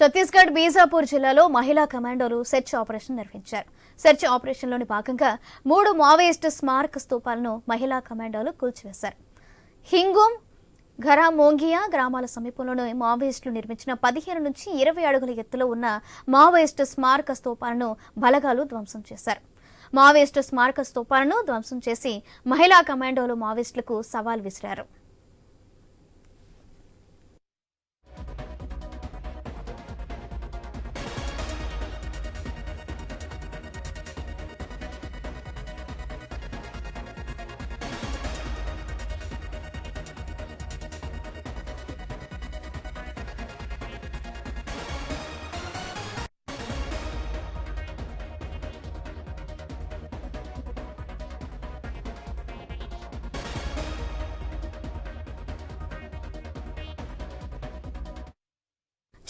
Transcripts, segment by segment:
ఛత్తీస్గఢ్ బీజాపూర్ జిల్లాలో మహిళా కమాండోలు సెర్చ్ ఆపరేషన్ నిర్వహించారు. సెర్చ్ ఆపరేషన్లోని భాగంగా మూడు మావోయిస్టు స్మారక స్తూపాలను మహిళా కమాండోలు కూల్చివేశారు. హింగూమ్ ఘరామోంగియా గ్రామాల సమీపంలోని మావోయిస్టులు నిర్మించిన పదిహేను నుంచి ఇరవై అడుగుల ఎత్తులో ఉన్న మావోయిస్టు స్మారక స్తూపాలను బలగాలు ధ్వంసం చేశారు. మావోయిస్టు స్మారక స్తూపాలను ధ్వంసం చేసి మహిళా కమాండోలు మావోయిస్టులకు సవాల్ విసిరారు.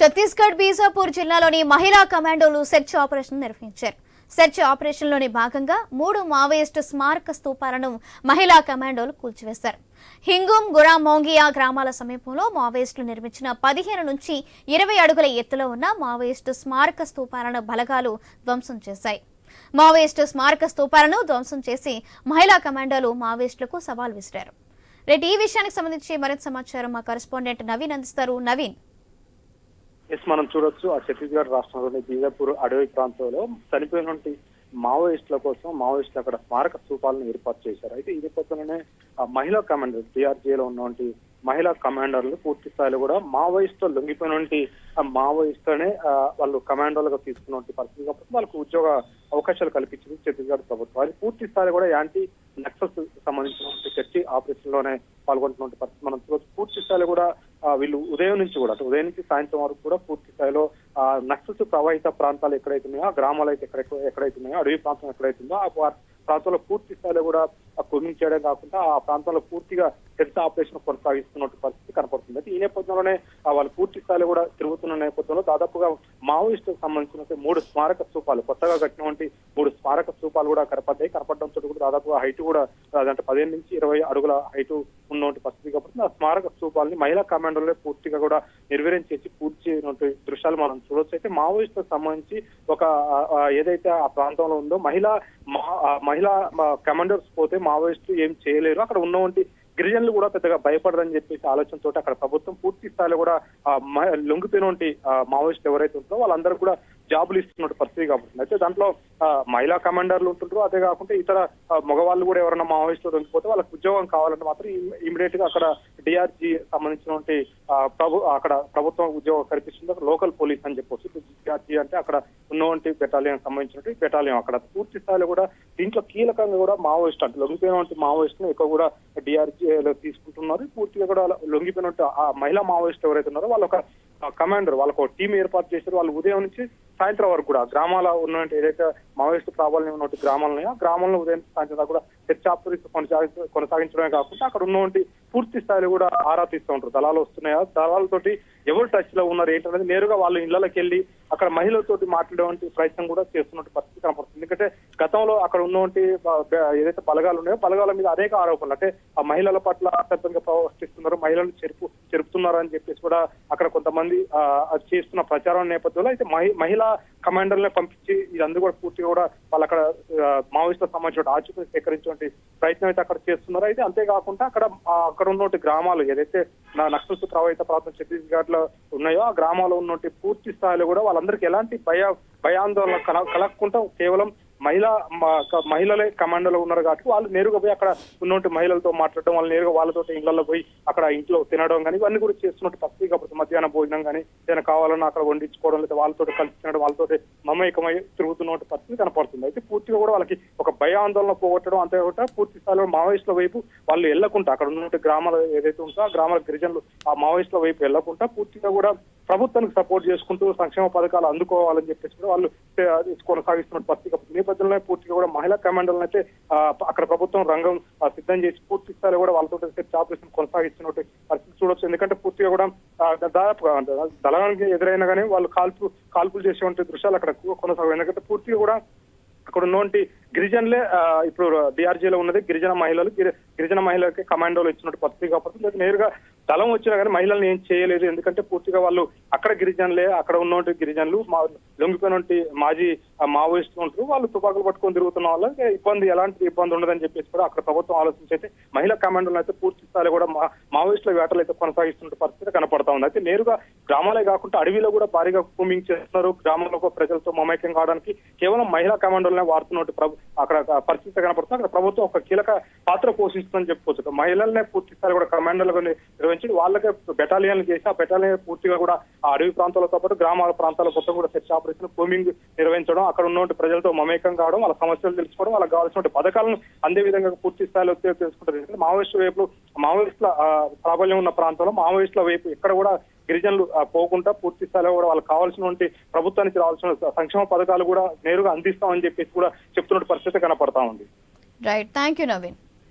ఛత్తీస్గఢ్ బీజాపూర్ జిల్లాలోని మహిళా కమాండోలు సెర్చ్ ఆపరేషన్ నిర్వహించారు. సెర్చ్ ఆపరేషన్లోని భాగంగా మూడు మావోయిస్టు స్మారక స్తూపాలను మహిళా కమాండోలు కూల్చివేశారు. గురా మోంగియా గ్రామాల సమీపంలో మావోయిస్టులు నిర్మించిన పదిహేను నుంచి ఇరవై అడుగుల ఎత్తులో ఉన్న మావోయిస్టు స్మారక స్తూపాలను బలగాలు ధ్వంసం చేశాయి. మావోయిస్టు స్మారక స్తూపాలను ధ్వంసం చేసి మహిళా కమాండోలు మావోయిస్టులకు సవాల్ విసిరారు. రేపు ఈ విషయానికి సంబంధించి మరింత సమాచారం మా కరెస్పాండెంట్ నవీన్ అందిస్తారు. నవీన్ ఎస్ మనం చూడొచ్చు. ఆ ఛత్తీస్గఢ్ రాష్ట్రంలోని బీజాపూర్ అడవి ప్రాంతంలో చనిపోయినటువంటి మావోయిస్టుల కోసం మావోయిస్టులు అక్కడ స్మారక స్థూపాలను ఏర్పాటు చేశారు. అయితే ఈ నేపథ్యంలోనే ఆ మహిళా కమాండర్ డిఆర్జీలో ఉన్నటువంటి మహిళా కమాండర్లు పూర్తి స్థాయిలో కూడా మావోయిస్టులు లొంగిపోయినటువంటి ఆ మావోయిస్టులనే వాళ్ళు కమాండర్లుగా తీసుకున్నటువంటి పరిస్థితి. కాబట్టి వాళ్ళకు ఉద్యోగ అవకాశాలు కల్పించింది ఛత్తీస్గఢ్ ప్రభుత్వం. అది పూర్తి స్థాయిలో కూడా యాంటీ నక్సల్స్ సంబంధించినటువంటి చర్చి ఆపరేషన్లోనే పాల్గొంటున్నటువంటి పరిస్థితి మనం పూర్తి స్థాయిలో కూడా వీళ్ళు ఉదయం నుంచి కూడా అంటే ఉదయం నుంచి సాయంత్రం వరకు కూడా పూర్తి స్థాయిలో ఆ, నక్సల్స్ ప్రవాహిత ప్రాంతాలు ఎక్కడైతే ఉన్నాయో ఆ గ్రామాలు అయితే ఎక్కడ ఎక్కడైతే ఉన్నాయో అడవి ప్రాంతం ఎక్కడైతుందో ఆ ప్రాంతంలో పూర్తి స్థాయిలో కూడా కుర్మింగ్ చేయడం కాకుండా ఆ ప్రాంతంలో పూర్తిగా హెల్త్ ఆపరేషన్ కొనసాగిస్తున్నట్టు పరిస్థితి కనపడుతుంది. అయితే ఈ నేపథ్యంలోనే వాళ్ళు పూర్తి స్థాయిలో కూడా తిరుగుతున్న నేపథ్యంలో దాదాపుగా మావోయిస్టులకు సంబంధించిన మూడు స్మారక స్థూపాలు కొత్తగా కట్టినటువంటి మూడు స్మారక స్థూపాలు కూడా కనపడ్డాయి. కనపడడంతో కూడా దాదాపుగా హైట్ కూడా అంటే పదిహేను నుంచి ఇరవై అడుగుల హైట్ ఉన్నటువంటి పరిస్థితి కాబట్టి ఆ స్మారక స్థూపాలని మహిళా కమాండోలే పూర్తిగా కూడా నిర్వీర్యం చేసి పూర్తి దృశ్యాలు మనం చూడొచ్చు. అయితే మావోయిస్టులకు సంబంధించి ఒక ఏదైతే ఆ ప్రాంతంలో ఉందో మహిళా మా- మహిళా కమాండర్స్ పోతే మావోయిస్టులు ఏం చేయలేరు. అక్కడ ఉన్నటువంటి గిరిజనులు కూడా పెద్దగా భయపడరని చెప్పేసి ఆలోచనతో అక్కడ ప్రభుత్వం పూర్తి స్థాయిలో కూడా లొంగిపోయినటువంటి మావోయిస్ట్ మావోయిస్టులు ఎవరైతే ఉందో వాళ్ళందరూ కూడా జాబులు ఇస్తున్నట్టు పరిస్థితి కాబట్టి. అయితే దాంట్లో మహిళా కమాండర్లు ఉంటుంటారు అదే కాకుండా ఇతర మగవాళ్ళు కూడా ఎవరైనా మావోయిస్టులు దొరికిపోతే వాళ్ళకి ఉద్యోగం కావాలంటే మాత్రం ఇమీడియట్గా అక్కడ డిఆర్జీ సంబంధించినటువంటి ప్రభు అక్కడ ప్రభుత్వం ఉద్యోగం కల్పిస్తుంది. లోకల్ పోలీస్ అని చెప్పొచ్చు. డిఆర్జీ అంటే అక్కడ ఉన్నటువంటి బెటాలియన్ సంబంధించినటువంటి బెటాలియన్. అక్కడ పూర్తి స్థాయిలో కూడా దీంట్లో కీలకంగా కూడా మావోయిస్ట్ అంటే లొంగిపోయినటువంటి మావోయిస్టులు ఎక్కువ కూడా డిఆర్జీలో తీసుకుంటున్నారు. పూర్తిగా కూడా లొంగిపోయినట్టు ఆ మహిళా మావోయిస్ట్ ఎవరైతే ఉన్నారో వాళ్ళ ఒక కమాండర్ వాళ్ళకు ఒక టీం ఏర్పాటు చేశారు. వాళ్ళు ఉదయం నుంచి సాయంత్రం వరకు కూడా గ్రామాల ఉన్నటువంటి ఏదైతే మావోయిస్ట్ ప్రాబల్యం ఉన్నటువంటి గ్రామాలు ఉన్నాయో గ్రామంలో ఉదయం సాయంత్రం కూడా చర్చ కొనసాగి కొనసాగించడమే కాకుండా అక్కడ ఉన్నటువంటి పూర్తి స్థాయిలో కూడా ఆరా తీస్తూ ఉంటారు. దళాలు వస్తున్నాయా? దళాలతోటి ఎవరు టచ్లో ఉన్నారు? ఏంటనేది నేరుగా వాళ్ళ ఇళ్ళకి వెళ్ళి అక్కడ మహిళలతో మాట్లాడేటువంటి ప్రయత్నం కూడా చేస్తున్నట్టు పరిస్థితి కనపడుతుంది. ఎందుకంటే గతంలో అక్కడ ఉన్నటువంటి ఏదైతే బలగాలు ఉన్నాయో బలగాల మీద అనేక ఆరోపణలు. అంటే ఆ మహిళల పట్ల అసభ్యంగా ప్రవర్తిస్తున్నారు మహిళలు చెరుపు చెరుపుతున్నారు అని చెప్పేసి కూడా అక్కడ కొంతమంది చేస్తున్న ప్రచారం నేపథ్యంలో అయితే మహి- మహిళా కమాండర్లను పంపించి ఇదంతా కూడా పూర్తిగా కూడా వాళ్ళు అక్కడ ఆ, మావోయిస్టులకు సంబంధించిన ఆచూకీ సేకరించేటువంటి ప్రయత్నం అయితే అక్కడ చేస్తున్నారు. అయితే అంతేకాకుండా అక్కడ అక్కడ ఉన్నటువంటి గ్రామాలు ఏదైతే నా నక్సల్స్ ప్రభావిత ప్రాంతం ఛత్తీస్గఢ్లో ఉన్నాయో ఆ గ్రామాల్లో ఉన్నటువంటి పూర్తి స్థాయిలో కూడా వాళ్ళందరికీ ఎలాంటి భయ భయాందోళన కల కలగకుండా కేవలం మహిళా మహిళలే కమాండోలో ఉన్నారు కాబట్టి వాళ్ళు నేరుగా పోయి అక్కడ ఉన్నటువంటి మహిళలతో మాట్లాడడం వాళ్ళు నేరుగా వాళ్ళతో ఇళ్ళలో పోయి అక్కడ ఇంట్లో తినడం కానీ ఇవన్నీ కూడా చేస్తున్నట్టు పరిస్థితి కాబట్టి మధ్యాహ్న భోజనం కానీ ఏదైనా కావాలన్నా అక్కడ వండించుకోవడం లేదా వాళ్ళతో కలిసి తినడం వాళ్ళతో మమేకమై తిరుగుతున్నట్టు పరిస్థితి కనపడుతుంది. అయితే పూర్తిగా కూడా వాళ్ళకి ఒక భయాందోళన పోగొట్టడం అంతేకాకుండా పూర్తి స్థాయిలో మావోయిస్టుల వైపు వాళ్ళు వెళ్ళకుండా అక్కడ ఉన్నటువంటి గ్రామాలు ఏదైతే ఉందో ఆ గ్రామాల గిరిజనులు ఆ మావోయిస్టుల వైపు వెళ్ళకుండా పూర్తిగా కూడా ప్రభుత్వానికి సపోర్ట్ చేసుకుంటూ సంక్షేమ పథకాలు అందుకోవాలని చెప్పేసి కూడా వాళ్ళు కొనసాగిస్తున్న పరిస్థితి నేపథ్యంలో పూర్తిగా కూడా మహిళా కమాండర్లను అయితే అక్కడ ప్రభుత్వం రంగం సిద్ధం చేసి పూర్తి స్థాయిలో కూడా వాళ్ళతో సెర్చ్ ఆపరేషన్ కొనసాగిస్తున్నట్టు పరిస్థితి చూడొచ్చు. ఎందుకంటే పూర్తిగా కూడా దాదాపు దళానికి ఎదురైనా కానీ వాళ్ళు కాల్పు కాల్పులు చేసేటువంటి దృశ్యాలు అక్కడ కొనసాగు ఎందుకంటే పూర్తిగా కూడా అక్కడ ఉన్నటువంటి గిరిజనులే ఇప్పుడు డిఆర్జీలో ఉన్నది గిరిజన మహిళలు గిరి- గిరిజన మహిళలకి కమాండోలు ఇచ్చినట్టు పత్రిక కాబట్టి లేదు నేరుగా దళం వచ్చినా కానీ మహిళల్ని ఏం చేయలేదు. ఎందుకంటే పూర్తిగా వాళ్ళు అక్కడ గిరిజనులే అక్కడ ఉన్నటువంటి గిరిజనులు మా లొంగిపోయినటువంటి మాజీ మావోయిస్ట్ మావోయిస్టులు ఉంటారు వాళ్ళు తుపాకులు పట్టుకొని తిరుగుతున్న వాళ్ళకి ఇబ్బంది ఎలాంటి ఇబ్బంది ఉండదని చెప్పేసి కూడా అక్కడ ప్రభుత్వం ఆలోచించి అయితే మహిళా కమాండోలు అయితే పూర్తి స్థాయిలో కూడా మా మావోయిస్టుల వేటలు అయితే కొనసాగిస్తున్న పరిస్థితి కనపడతా ఉంది. అయితే నేరుగా గ్రామాలే కాకుండా అడవిలో కూడా భారీగా కూమింగ్ చేస్తున్నారు గ్రామంలో ప్రజలతో మమైక్యం కావడానికి కేవలం మహిళా కమాండోలనే వాడుతున్నట్టు ప్రభు అక్కడ పరిస్థితి కనపడుతుంది. అక్కడ ప్రభుత్వం ఒక కీలక పాత్ర పోషిస్తుందని చెప్పుకోవచ్చు. మహిళలనే పూర్తి స్థాయి కూడా కమాండోలుగా నిర్వహించి వాళ్ళకే బెటాలియన్లు చేసి ఆ బెటాలియన్ పూర్తిగా కూడా ఆ అడవి ప్రాంతాలతో పాటు గ్రామాల ప్రాంతాల మొత్తం కూడా సెర్చ్ ఆపరేషన్ కూమింగ్ నిర్వహించడం అక్కడ ఉన్నటువంటి ప్రజలతో మమేకం కావడం వాళ్ళ సమస్యలు తెలుసుకోవడం వాళ్ళకి కావాల్సిన పథకాలను అందే విధంగా పూర్తి స్థాయిలో తెలుసుకుంటారు ఎందుకంటే మావోయిస్టు వైపు మావోయిస్టుల ఆ, ప్రాబల్యం ఉన్న ప్రాంతంలో మావోయిస్టుల వైపు ఎక్కడ కూడా గిరిజనులు పోకుండా పూర్తి స్థాయిలో కూడా వాళ్ళకి కావాల్సినటువంటి ప్రభుత్వానికి రావాల్సిన సంక్షేమ పథకాలు కూడా నేరుగా అందిస్తామని చెప్పేసి కూడా చెప్తున్న పరిస్థితి కనపడతా ఉంది. Right thank you Naveen